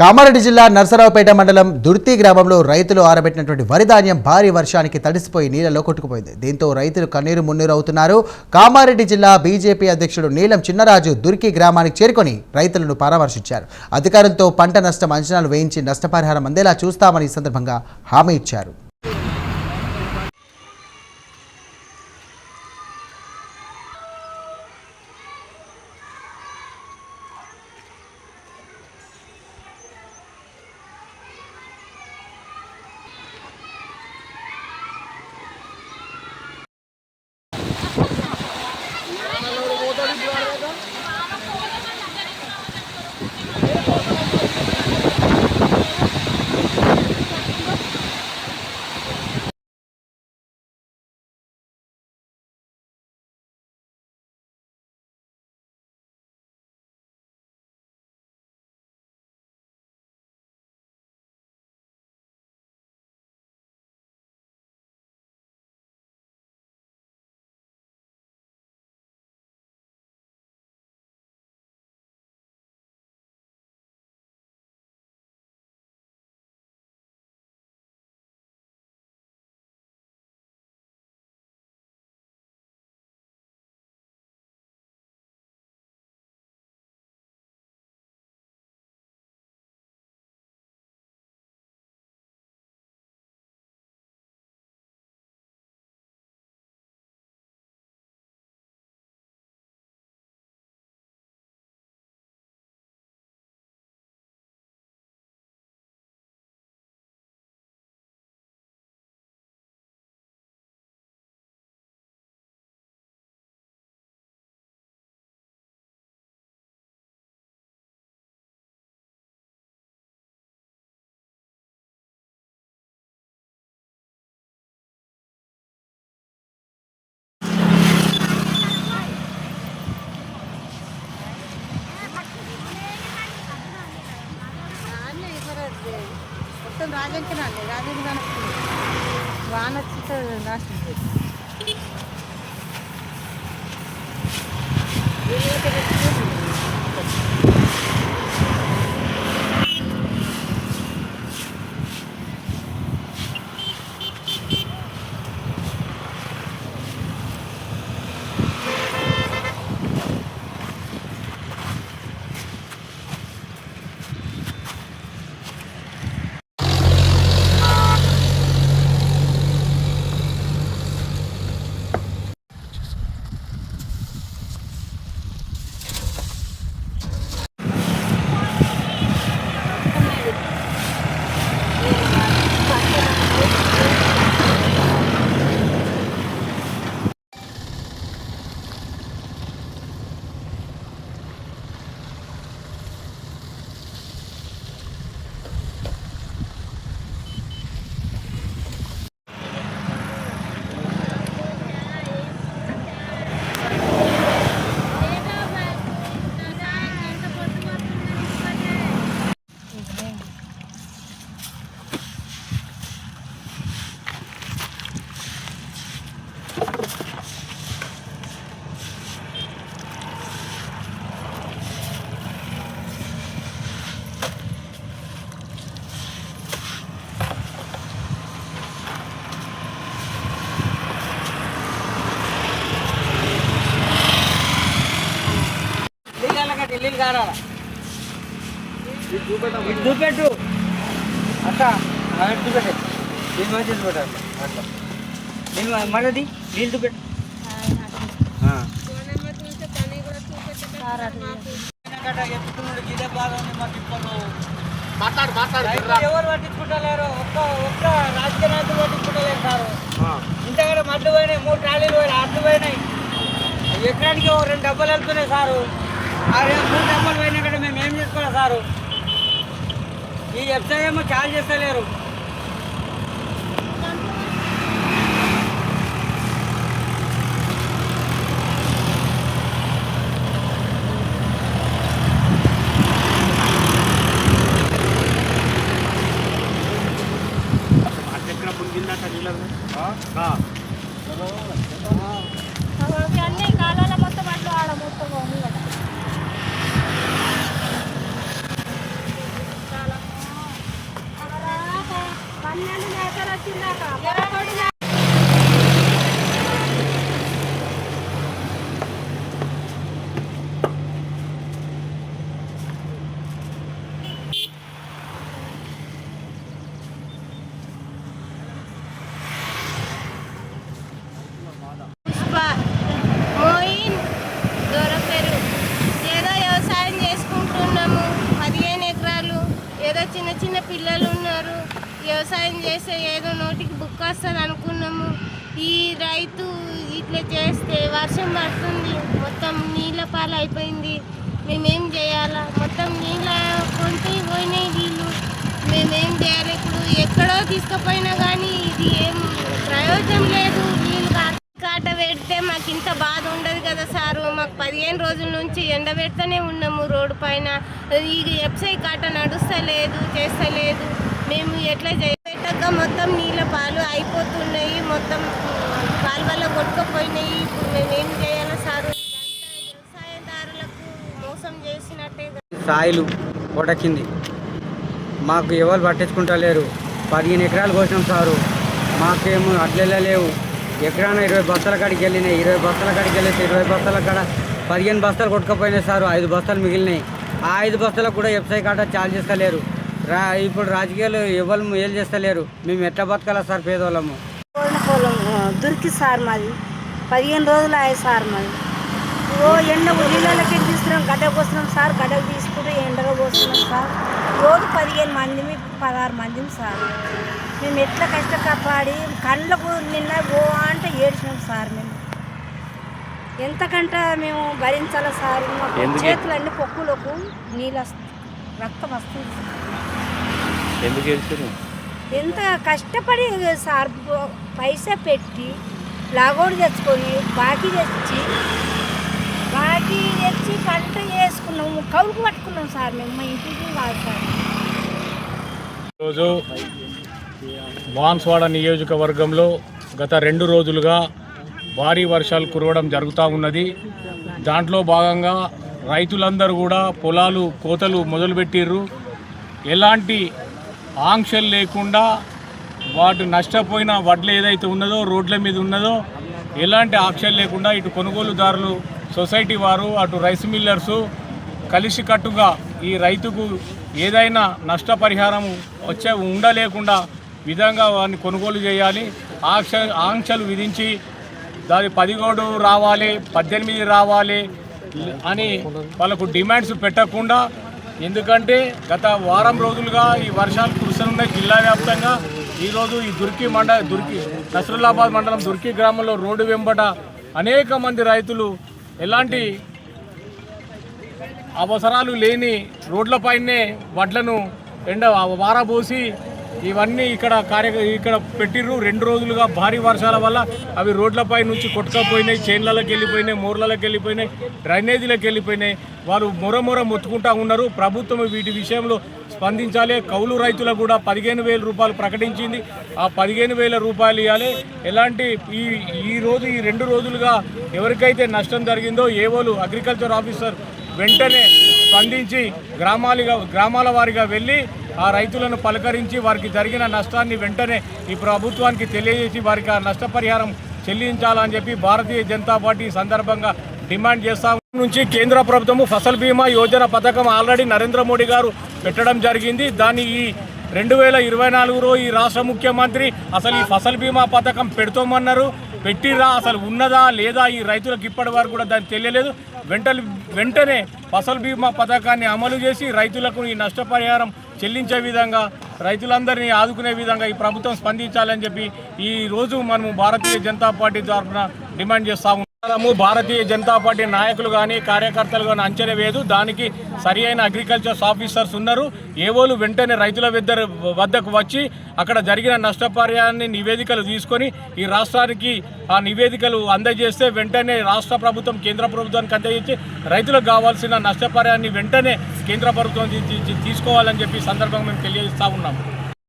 కామారెడ్డి జిల్లా నర్సరావుపేట మండలం దుర్తి గ్రామంలో రైతులు ఆరబెట్టినటువంటి వరి ధాన్యం భారీ వర్షానికి తడిసిపోయి నీళ్ళలో కొట్టుకుపోయింది. దీంతో రైతులు కన్నీరు మున్నీరు అవుతున్నారు కామారెడ్డి జిల్లా బీజేపీ అధ్యక్షుడు నీలం చిన్నరాజు దుర్కి గ్రామానికి చేరుకొని రైతులను పరామర్శించారు. అధికారులతో పంట నష్టం అంచనాలు వేయించి నష్టపరిహారం అందేలా చూస్తామని ఈ సందర్భంగా హామీ ఇచ్చారు. మొత్తం రాజంకినండి రాజంకి వాన వచ్చితే నాశనం చేసి నీళ్ళకి నీళ్ళు కారాల ఇటు చూపెట్టు. అక్క చూపెట్టు. దీని మంచి చూపెట్టాలి అట్లా నీళ్ళు మనది నీళ్ళు చూపెట్టు ఆ. వెనకట ఎత్తుకున్నాడు ఇదే బాధ ఉంది మా తిప్పలు రైతులు ఎవరు పట్టించుకుంటలేరు? ఒక్క ఒక్క రాజకీయ నాయకులు పట్టించుకుంటలేరు సారు ఇంతకంటే మడ్లు పోయినాయి మూడు ట్రాలీలు పోయినాయి అడ్లు పోయినాయి. ఎకరానికి ఓ రెండు డబ్బాలు వెళ్తున్నాయి సారు. మూడు డబ్బులు పోయినా కూడా మేము ఏం చేసుకోవాలి సారు? ఈ వెబ్సైట్ ఏమో చార్జ్ చేస్తలేరు అన్ని కాలాల మొత్తం అట్లా ఆడ మొత్తం ఉంది కదా చాలా పుష్ప మోయిన్ దొరపెరు ఏదో వ్యవసాయం చేసుకుంటున్నాము పదిహేను ఎకరాలు ఏదో చిన్న చిన్న పిల్లలు ఉన్నారు వ్యవసాయం చేస్తే ఏదో నోటికి బుక్ వస్తుంది అనుకున్నాము. ఈ రైతు ఇట్లా చేస్తే వర్షం పడుతుంది మొత్తం నీళ్ళ పాలు అయిపోయింది. మేమేం చేయాలా? మొత్తం నీళ్ళ కొంటే పోయినాయి వీళ్ళు. మేమేం చేయాలి? ఇప్పుడు ఎక్కడో తీసుకుపోయినా కానీ ఇది ఏం ప్రయోజనం లేదు. నీళ్ళు కాట పెడితే మాకు ఇంత బాధ ఉండదు కదా పదిహేను రోజుల నుంచి ఎండబెడతనే ఉన్నాము రోడ్డు పైన. ఈ ఎఫ్సై కాట నడుస్తలేదు చేస్తలేదు. మేము ఎట్లా చేయబెట్టక మొత్తం నీళ్ళ పాలు అయిపోతున్నాయి. మొత్తం కాలువలో కొట్టుకుపోయినాయి. ఇప్పుడు మేము ఏం చేయాలి సార్? వ్యవసాయదారులకు మోసం చేసినట్టే సాయిలు కొడకింది. మాకు ఎవరు పట్టించుకుంటలేరు. పదిహేను ఎకరాలు కోసినాం సారు. మాకేమో అడ్లెళ్ళ లేవు. ఎకరాన ఇరవై బస్తాల కాడికి వెళ్ళినాయి. ఇరవై బస్తాల కాడికి వెళ్ళేసి ఇరవై బస్తాల కాడ పదిహేను బస్తాలు కొట్టుకపోయినాయి సార్ ఐదు బస్తాలు మిగిలినాయి. ఆ ఐదు బస్తాలకు కూడా ఎఫ్సై కాటా చార్జ్ చేస్తలేరు. రా ఇప్పుడు రాజకీయాలు ఎవరు ఏం చేస్తలేరు. మేము ఎట్లా బతకాలా సార్ పేదోళ్ళము? పొలం దొరికి సార్ మాది. పదిహేను రోజులు అయ్యాయి సార్ మాది. ఓ ఎండ నీళ్ళకి తీసుకున్నాం గడ్డకు వస్తున్నాం సార్ గడ్డకు తీసుకుంటూ ఎండగా పోస్తున్నాం సార్. రోజు పదిహేను మందిమి పదహారు మందిమి సార్. మేము ఎట్లా కష్టపడి కళ్ళకు నిన్న ఓ అంటే ఏడ్చినాం సార్ మేము. ఎంతకంటే మేము భరించాలా సార్. మాకు చేతులన్నీ పొక్కులకు నీళ్ళు వస్తుంది రక్తం వస్తుంది. ఎందుకు ఎంత కష్టపడి సార్ పైసా పెట్టి లాగోడు తెచ్చుకొని బాకీ తెచ్చి బాకీ తెచ్చి పంట చేసుకున్నాము కౌలుకు పట్టుకున్నాం సార్ మేము మా ఇంటికి కాదు సార్. ఈరోజు బాన్స్వాడ నియోజకవర్గంలో గత రెండు రోజులుగా భారీ వర్షాలు కురవడం జరుగుతూ ఉన్నది. దాంట్లో భాగంగా రైతులందరూ కూడా పొలాలు కోతలు మొదలుపెట్టిర్రు. ఎలాంటి ఆంక్షలు లేకుండా వాటి నష్టపోయిన వడ్లు ఏదైతే ఉన్నదో రోడ్ల మీద ఉన్నదో ఎలాంటి ఆంక్షలు లేకుండా ఇటు కొనుగోలుదారులు సొసైటీ వారు అటు రైస్ మిల్లర్సు కలిసికట్టుగా ఈ రైతుకు ఏదైనా నష్టపరిహారం వచ్చే ఉండలేకుండా విధంగా వారిని కొనుగోలు చేయాలి. ఆంక్ష ఆంక్షలు విధించి దాని పదిహేడు రావాలి పద్దెనిమిది రావాలి అని వాళ్ళకు డిమాండ్స్ పెట్టకుండా ఎందుకంటే గత వారం రోజులుగా ఈ వర్షాలు కురుస్తున్నాయి జిల్లా వ్యాప్తంగా ఈరోజు ఈ దుర్కి మండ దుర్కి నసరుల్లాబాద్ మండలం దుర్కి గ్రామంలో రోడ్డు వెంబట అనేక మంది రైతులు ఎలాంటి అవసరాలు లేని రోడ్లపైనే వడ్లను ఎండ వారబోసి ఇవన్నీ ఇక్కడ కార్య ఇక్కడ పెట్టిర్రు. రెండు రోజులుగా భారీ వర్షాల వల్ల అవి రోడ్లపై నుంచి కొట్టుకపోయినాయి చేన్లలోకి వెళ్ళిపోయినాయి మూర్లలోకి వెళ్ళిపోయినాయి డ్రైనేజీలకు వెళ్ళిపోయినాయి. వారు మొరమొర మొత్తుకుంటా ఉన్నారు. ప్రభుత్వం వీటి విషయంలో స్పందించాలి. కౌలు రైతులకు కూడా పదిహేను వేల రూపాయలు ప్రకటించింది. ఆ పదిహేను వేల రూపాయలు ఇవ్వాలి. ఎలాంటి ఈ ఈ రోజు ఈ రెండు రోజులుగా ఎవరికైతే నష్టం జరిగిందో ఏవోలు అగ్రికల్చర్ ఆఫీసర్ వెంటనే స్పందించి గ్రామాలుగా గ్రామాల వారిగా వెళ్ళి ఆ రైతులను పలకరించి వారికి జరిగిన నష్టాన్ని వెంటనే ఈ ప్రభుత్వానికి తెలియజేసి వారికి ఆ నష్టపరిహారం చెల్లించాలని చెప్పి భారతీయ జనతా పార్టీ సందర్భంగా డిమాండ్ చేస్తా నుంచి కేంద్ర ప్రభుత్వము ఫసల్ బీమా యోజన పథకం ఆల్రెడీ నరేంద్ర మోడీ గారు పెట్టడం జరిగింది. దాన్ని ఈ రెండు వేల ఇరవై నాలుగులో ఈ రాష్ట్ర ముఖ్యమంత్రి అసలు ఈ ఫసల్ బీమా పథకం పెడుతోమన్నారు. పెట్టిరా అసలు ఉన్నదా లేదా ఈ రైతులకు ఇప్పటి వరకు కూడా దాన్ని తెలియలేదు. వెంటనే వెంటనే ఫసల్ బీమా పథకాన్ని అమలు చేసి రైతులకు ఈ నష్టపరిహారం చెల్లించే విధంగా రైతులందరినీ ఆదుకునే విధంగా ఈ ప్రభుత్వం స్పందించాలని చెప్పి ఈ రోజు మనము భారతీయ జనతా పార్టీ తరఫున డిమాండ్ చేస్తాము భారతీయ జనతా పార్టీ నాయకులు కానీ కార్యకర్తలు కానీ అంచనా వేయదు. దానికి సరి అయిన అగ్రికల్చర్ ఆఫీసర్స్ ఉన్నారు. ఏవోలు వెంటనే రైతుల ఇద్దరు వద్దకు వచ్చి అక్కడ జరిగిన నష్టపరిహారాన్ని నివేదికలు తీసుకొని ఈ రాష్ట్రానికి ఆ నివేదికలు అందజేస్తే వెంటనే రాష్ట్ర ప్రభుత్వం కేంద్ర ప్రభుత్వానికి అందజేసి రైతులకు కావాల్సిన నష్టపరిహారాన్ని వెంటనే కేంద్ర ప్రభుత్వం తీసుకోవాలని చెప్పి సందర్భంగా మేము తెలియజేస్తా ఉన్నాము.